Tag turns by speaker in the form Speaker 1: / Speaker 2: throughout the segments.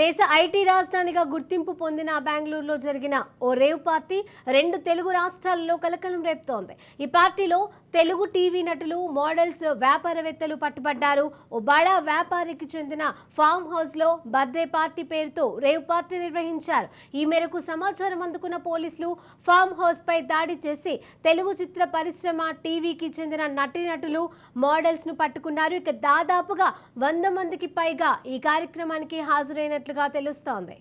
Speaker 1: దేశ ఐటీ రాజధానిగా గుర్తింపు పొందిన బెంగళూరులో జరిగిన ఓ రేవ్ పార్టీ రెండు తెలుగు రాష్ట్రాలలో కలకలం రేపుతోంది. ఈ పార్టీలో తెలుగు టీవీ నటులు మోడల్స్ వ్యాపారవేత్తలు పట్టుబడ్డారు. ఓ బడా వ్యాపారికి చెందిన ఫామ్ హౌస్లో బర్త్డే పార్టీ పేరుతో రేవ్ పార్టీ నిర్వహించారు. ఈ మేరకు సమాచారం అందుకున్న పోలీసులు ఫామ్ హౌస్ పై దాడి చేసి తెలుగు చిత్ర పరిశ్రమ టీవీకి చెందిన నటీనటులు మోడల్స్ను పట్టుకున్నారు. ఇక దాదాపుగా వంద మందికి పైగా ఈ కార్యక్రమానికి చేస్తున్నట్లుగా తెలుస్తోంది.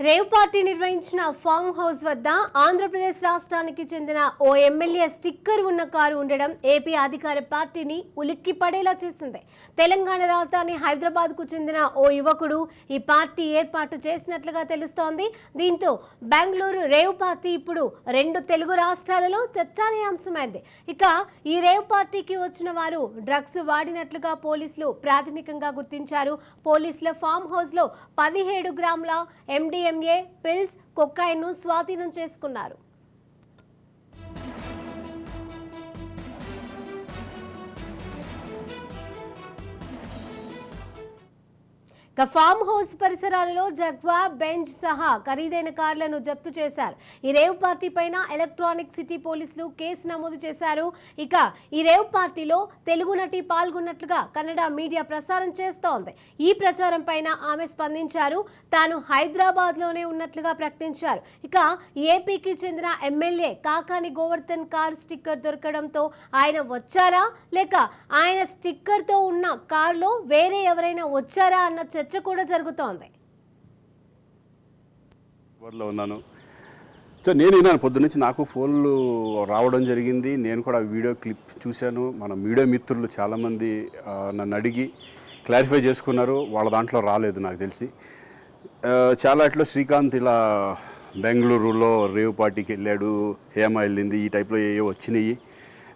Speaker 1: రేవ్ పార్టీ నిర్వహించిన ఫామ్ హౌస్ వద్ద ఆంధ్రప్రదేశ్ రాష్ట్రానికి చెందిన ఓ ఎమ్మెల్యే స్టిక్కర్ ఉన్న కారు ఉండడం ఏపీ అధికార పార్టీని ఉలిక్కి పడేలా చేసింది. తెలంగాణ రాజధాని హైదరాబాద్కు చెందిన ఓ యువకుడు ఈ పార్టీ ఏర్పాటు చేసినట్లుగా తెలుస్తోంది. దీంతో బెంగళూరు రేవ్ పార్టీ ఇప్పుడు రెండు తెలుగు రాష్ట్రాలలో చర్చానీయాంశమైంది. ఇక ఈ రేవ్ పార్టీకి వచ్చిన వారు డ్రగ్స్ వాడినట్లుగా పోలీసులు ప్రాథమికంగా గుర్తించారు. పోలీసుల ఫామ్ హౌస్లో పదిహేడు గ్రాముల ఎండిఎంఏ పిల్స్ కొక్కాయిన్ను స్వాధీనం చేసుకున్నారు. ఇక ఫామ్ హౌస్ పరిసరాలలో జగ్వా బెంజ్ సహా ఖరీదైన కార్లను జప్తు చేశారు. ఈ రేవ్ పార్టీ పైన ఎలక్ట్రానిక్ సిటీ పోలీసులు కేసు నమోదు చేశారు. ఇక ఈ రేవ్ పార్టీలో తెలుగు నటి పాల్గొన్నట్లుగా కన్నడ మీడియా ప్రసారం చేస్తోంది. ఈ ప్రచారం పైన ఆమె స్పందించారు. తాను హైదరాబాద్లోనే ఉన్నట్లుగా ప్రకటించారు. ఇక ఏపీకి చెందిన MLA Kakani Govardhan car sticker దొరకడంతో ఆయన వచ్చారా? లేక ఆయన స్టిక్కర్తో ఉన్న కారులో వేరే ఎవరైనా వచ్చారా? అన్న చర్చ కూడా జరుగుతోంది.
Speaker 2: ఉన్నాను. సో నేను విన్నాను పొద్దున్నుంచి నాకు ఫోన్లు రావడం జరిగింది. నేను కూడా వీడియో క్లిప్ చూశాను. మన మీడియా మిత్రులు చాలామంది నన్ను అడిగి క్లారిఫై చేసుకున్నారు. వాళ్ళ దాంట్లో రాలేదు నాకు తెలిసి. చాలా ఇట్లో శ్రీకాంత్ ఇలా బెంగళూరులో రేవ్ పార్టీకి వెళ్ళాడు హేమ వెళ్ళింది ఈ టైప్లో ఏవో వచ్చినాయి.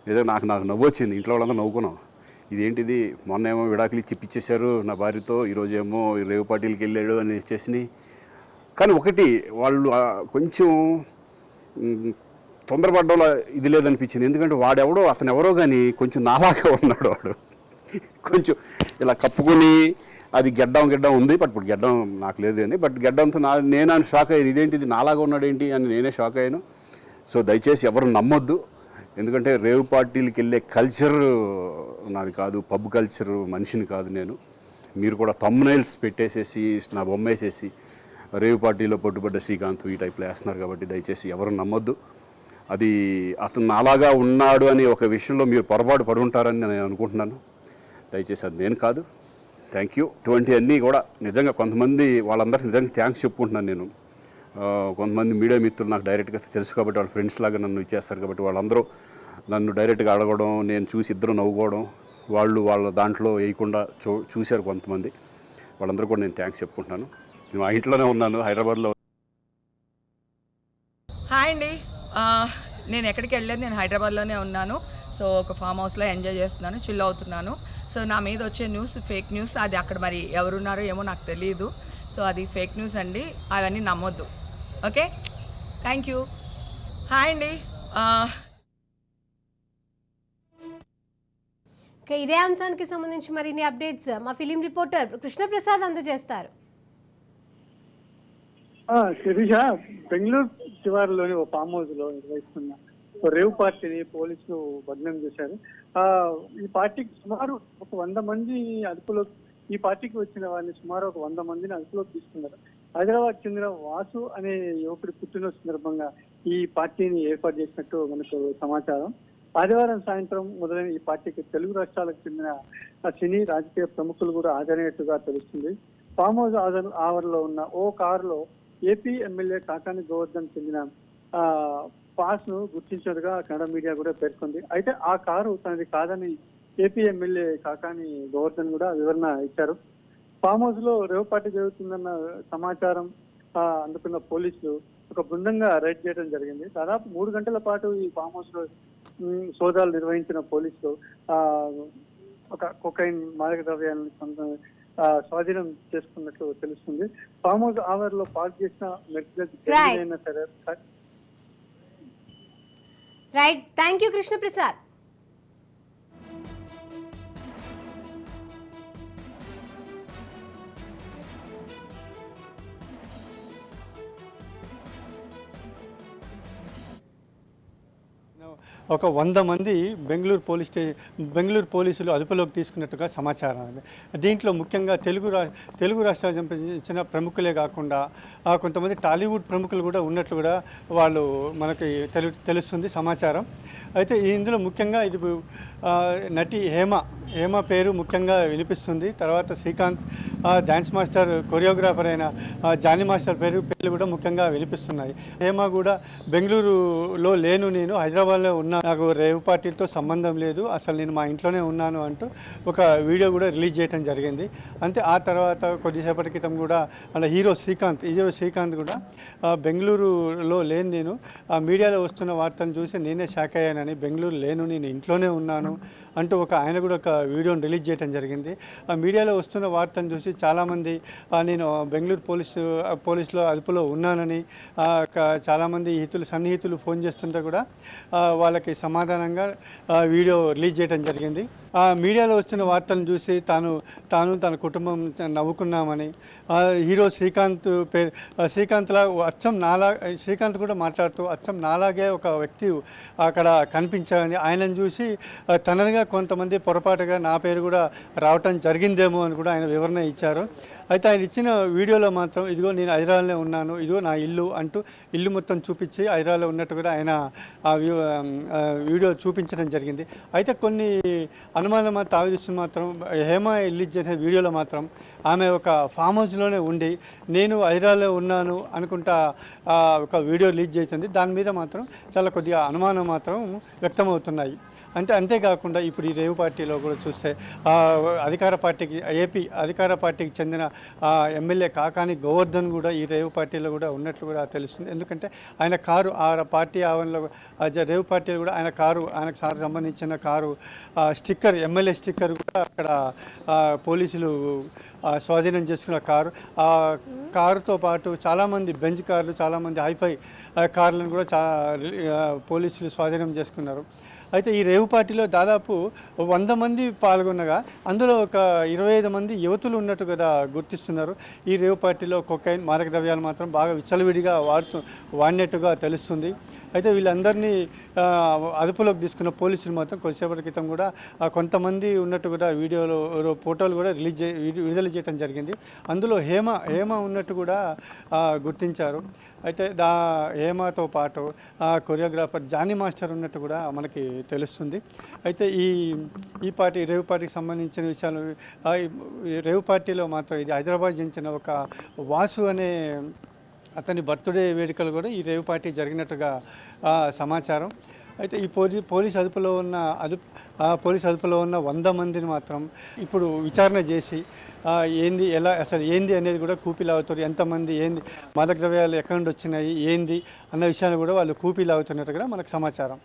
Speaker 2: లేదా నాకు నాకు నవ్వు వచ్చింది ఇంట్లో వాళ్ళందరూ నవ్వుకున్నాం. ఇదేంటిది? మొన్న ఏమో విడాకులు ఇచ్చి పిచ్చేశారు నా భార్యతో ఈరోజు ఏమో రేవు పార్టీలకి వెళ్ళాడు అని చేసినాయి కానీ ఒకటి వాళ్ళు కొంచెం తొందరపడ్డంలో ఇది లేదనిపించింది. ఎందుకంటే వాడెవడో అతను ఎవరో కానీ కొంచెం నాలాగా ఉన్నాడు వాడు. కొంచెం ఇలా కప్పుకొని అది గెడ్డం గెడ్డం ఉంది బట్ ఇప్పుడు గెడ్డం నాకు లేదు అని. బట్ గెడ్డంతో నా నేను షాక్ అయ్యాను ఇదేంటిది? నాలాగా ఉన్నాడు ఏంటి అని నేనే షాక్ అయ్యాను. సో దయచేసి ఎవరు నమ్మొద్దు. ఎందుకంటే రేవ్ పార్టీలకు వెళ్ళే కల్చర్ నాది కాదు పబ్ కల్చర్ మనిషిని కాదు నేను. మీరు కూడా తమ్నైల్స్ పెట్టేసేసి నా బొమ్మ వేసేసి రేవ్ పార్టీలో పట్టుబడ్డ శ్రీకాంత్ ఈ టైప్లో వేస్తున్నారు కాబట్టి దయచేసి ఎవరు నమ్మొద్దు. అది అతను అలాగా ఉన్నాడు అని ఒక విషయంలో మీరు పొరపాటు పడి ఉంటారని నేను అనుకుంటున్నాను. దయచేసి అది నేను కాదు. థ్యాంక్ యూ ఇటువంటి అన్నీ కూడా నిజంగా కొంతమంది వాళ్ళందరికీ నిజంగా థ్యాంక్స్ చెప్పుకుంటున్నాను నేను. కొంతమంది మీడియా మిత్రులు నాకు డైరెక్ట్గా తెలుసు కాబట్టి వాళ్ళ ఫ్రెండ్స్ లాగా నన్ను ఇచ్చేస్తారు కాబట్టి వాళ్ళందరూ నన్ను డైరెక్ట్గా అడగడం నేను చూసి ఇద్దరు నవ్వుకోవడం వాళ్ళు వాళ్ళ దాంట్లో వేయకుండా చూ చూశారు కొంతమంది. వాళ్ళందరూ కూడా నేను థ్యాంక్స్ చెప్పుకుంటున్నాను. నేను మా ఇంట్లోనే ఉన్నాను హైదరాబాద్లో.
Speaker 3: హాయ్ అండి. నేను ఎక్కడికి వెళ్ళలేదు నేను హైదరాబాద్లోనే ఉన్నాను. సో ఒక ఫామ్ హౌస్లో ఎంజాయ్ చేస్తున్నాను చిల్ అవుతున్నాను. సో నా మీద వచ్చే న్యూస్ ఫేక్ న్యూస్ అది అక్కడ మరి ఎవరున్నారో ఏమో నాకు తెలియదు సో అది ఫేక్ న్యూస్ అండి. అవన్నీ నమ్మొద్దు. ఓకే? Thank you. హాయ్ అండి.
Speaker 1: ఇదే అంశానికి సంబంధించి మరిన్ని అప్డేట్స్. మా ఫిలిం రిపోర్టర్ కృష్ణప్రసాద్ అందజేస్తారు.
Speaker 4: ఆ, శిరీష బెంగళూరు శివారులోని ఓ ఫామ్ హౌస్లో నిర్వహిస్తున్న రేవ్ పార్టీని పోలీసులు భగ్నం చేశారు. ఆ ఈ పార్టీకి సుమారు ఒక వంద మంది అదుపులో ఈ పార్టీకి వచ్చిన వారిని సుమారు ఒక వంద మందిని అదుపులోకి తీసుకున్నారు. హైదరాబాద్ చెందిన వాసు అనే యువకుడి పుట్టినరోజు సందర్భంగా ఈ పార్టీని ఏర్పాటు చేసినట్టు మనకు సమాచారం. ఆదివారం సాయంత్రం మొదలైన ఈ పార్టీకి తెలుగు రాష్ట్రాలకు చెందిన సినీ రాజకీయ ప్రముఖులు కూడా హాజరైనట్టుగా తెలుస్తుంది. ఫామ్ హౌస్ ఆవరణ- ఆవరణలో ఉన్న ఓ కారులో ఏపీ ఎమ్మెల్యే కాకాని గోవర్ధన్ చెందిన పాస్ను గుర్తించినట్టుగా కన్నడ మీడియా కూడా పేర్కొంది. అయితే ఆ కారు తనది కాదని ఏపీ ఎమ్మెల్యే కాకాని గోవర్ధన్ కూడా వివరణ ఇచ్చారు. ఫామ్ హౌస్లో రేవ్ పార్టీ జరుగుతుందన్న సమాచారం అందుకున్న పోలీసులు ఒక బృందంగా రైడ్ చేయడం జరిగింది. దాదాపు మూడు గంటల పాటు ఈ ఫామ్ హౌస్లో సోదాలు నిర్వహించిన పోలీసులు ఆ, ఒక కొకైన్ మాదక ద్రవ్యాలను స్వాధీనం చేసుకున్నట్లు తెలుస్తుంది. ఫామ్ హౌస్ ఆవరణలో పార్క్ చేసిన మెర్సిడెస్. అయినా సరే
Speaker 1: రైట్ థ్యాంక్ యూ కృష్ణప్రసాద్
Speaker 5: ఒక వంద మంది బెంగళూరు పోలీస్ స్టే బెంగళూరు పోలీసులు అదుపులోకి తీసుకున్నట్టుగా సమాచారం దీంట్లో ముఖ్యంగా తెలుగు రా తెలుగు రాష్ట్రాలు సంబంధించిన ప్రముఖులే కాకుండా కొంతమంది టాలీవుడ్ ప్రముఖులు కూడా ఉన్నట్లు కూడా వాళ్ళు మనకి తెలు తెలుస్తుంది సమాచారం. అయితే ఇందులో ముఖ్యంగా ఇది నటి హేమ హేమ పేరు ముఖ్యంగా వినిపిస్తుంది. తర్వాత శ్రీకాంత్ డ్యాన్స్ మాస్టర్ కొరియోగ్రాఫర్ అయిన జానీ మాస్టర్ పేరు పేర్లు కూడా ముఖ్యంగా వినిపిస్తున్నాయి. హేమ కూడా బెంగళూరులో లేను నేను హైదరాబాద్లో ఉన్నా. నాకు రేవు పార్టీతో సంబంధం లేదు. అసలు నేను మా ఇంట్లోనే ఉన్నాను అంటూ ఒక వీడియో కూడా రిలీజ్ చేయడం జరిగింది. అంతే ఆ తర్వాత కొద్దిసేపటి క్రితం కూడా అలా హీరో శ్రీకాంత్ హీరో శ్రీకాంత్ కూడా బెంగళూరులో లేను నేను. ఆ మీడియాలో వస్తున్న వార్తను చూసి నేనే షాక్ అయ్యానని బెంగళూరు లేను నేను ఇంట్లోనే ఉన్నాను. అంటూ ఒక ఆయన కూడా ఒక వీడియోని రిలీజ్ చేయడం జరిగింది. ఆ మీడియాలో వస్తున్న వార్తను చూసి చాలామంది నేను బెంగళూరు పోలీసు పోలీసులో అదుపులో ఉన్నానని చాలామంది హితులు సన్నిహితులు ఫోన్ చేస్తుంటే కూడా వాళ్ళకి సమాధానంగా వీడియో రిలీజ్ చేయడం జరిగింది. మీడియాలో వచ్చిన వార్తలను చూసి తాను తాను తన కుటుంబం నవ్వుకున్నామని హీరో శ్రీకాంత్ పేరు శ్రీకాంత్లా అచ్చం నాలా శ్రీకాంత్ కూడా మాట్లాడుతూ అచ్చం నాలాగే ఒక వ్యక్తి అక్కడ కనిపించాడని ఆయనను చూసి తనగా తననిగా కొంతమంది పొరపాటుగా నా పేరు కూడా రావటం జరిగిందేమో అని కూడా ఆయన వివరణ ఇచ్చారు. అయితే ఆయన ఇచ్చిన వీడియోలో మాత్రం ఇదిగో నేను హైదరాబాద్లో ఉన్నాను ఇదిగో నా ఇల్లు అంటూ ఇల్లు మొత్తం చూపించి హైదరాబాద్లో ఉన్నట్టు కూడా ఆయన ఆ వ్యూ- వీడియో చూపించడం జరిగింది. అయితే కొన్ని అనుమానం మాత్రం తావిస్తూ మాత్రం హేమ రిలీజ్ చేసిన వీడియోలో మాత్రం ఆమె ఒక ఫామ్ హౌస్లోనే ఉండి నేను హైదరాబాద్లో ఉన్నాను అనుకుంటా ఒక వీడియో రిలీజ్ చేసింది. దాని మీద మాత్రం చాలా కొద్దిగా అనుమానం మాత్రం వ్యక్తమవుతున్నాయి. అంటే అంతేకాకుండా ఇప్పుడు ఈ రేవు పార్టీలో కూడా చూస్తే అధికార పార్టీకి ఏపీ అధికార పార్టీకి చెందిన ఎమ్మెల్యే కాకాని గోవర్ధన్ కూడా ఈ రేవు పార్టీలో కూడా ఉన్నట్లు కూడా తెలుస్తుంది. ఎందుకంటే ఆయన కారు ఆ పార్టీ ఆవరణలో రేవు పార్టీలో కూడా ఆయన కారు ఆయనకు సార్ సంబంధించిన కారు ఆ, స్టిక్కర్ ఎమ్మెల్యే స్టిక్కర్ కూడా అక్కడ పోలీసులు స్వాధీనం చేసుకున్న కారు. ఆ కారుతో పాటు చాలామంది బెంచ్ కార్లు చాలామంది హైఫై ఆ, కార్లను కూడా చా పోలీసులు స్వాధీనం చేసుకున్నారు. అయితే ఈ రేవు పార్టీలో దాదాపు వంద మంది పాల్గొనగా అందులో ఒక ఇరవై ఐదు మంది యువతులు ఉన్నట్టు కదా గుర్తిస్తున్నారు. ఈ రేవు పార్టీలో కొకైన్ మాదక ద్రవ్యాలు మాత్రం బాగా విచ్చలవిడిగా వాడుతూ వాడినట్టుగా తెలుస్తుంది. అయితే వీళ్ళందరినీ అదుపులోకి తీసుకున్న పోలీసులు మాత్రం కొద్దిసేపటి క్రితం కూడా కొంతమంది ఉన్నట్టు కూడా వీడియోలో ఫోటోలు కూడా రిలీజ్ చే విడుదల చేయడం జరిగింది. అందులో హేమ హేమ ఉన్నట్టు కూడా గుర్తించారు. అయితే దా హేమతో పాటు ఆ, కొరియోగ్రాఫర్ జానీ మాస్టర్ ఉన్నట్టు కూడా మనకి తెలుస్తుంది. అయితే ఈ ఈ పార్టీ రేవు పార్టీకి సంబంధించిన విషయాలు ఈ- రేవు పార్టీలో మాత్రం ఇది హైదరాబాద్ చెందిన ఒక వాసు అనే అతని బర్త్డే వేడుకలు కూడా ఈ రేవు పార్టీ జరిగినట్టుగా సమాచారం. అయితే ఈ పోలీ పోలీస్ అదుపులో ఉన్న అదుపు ఆ పోలీస్ అదుపులో ఉన్న వంద మందిని మాత్రం ఇప్పుడు విచారణ చేసి ఏంది ఎలా అసలు ఏంది అనేది కూడా కూపీలాగుతారు ఎంతమంది ఏంది మాదక ద్రవ్యాలు ఎక్కడి నుండి వచ్చినాయి ఏంది అన్న విషయాన్ని కూడా వాళ్ళు కూపీలాగుతున్నట్టు కూడా మనకు సమాచారం.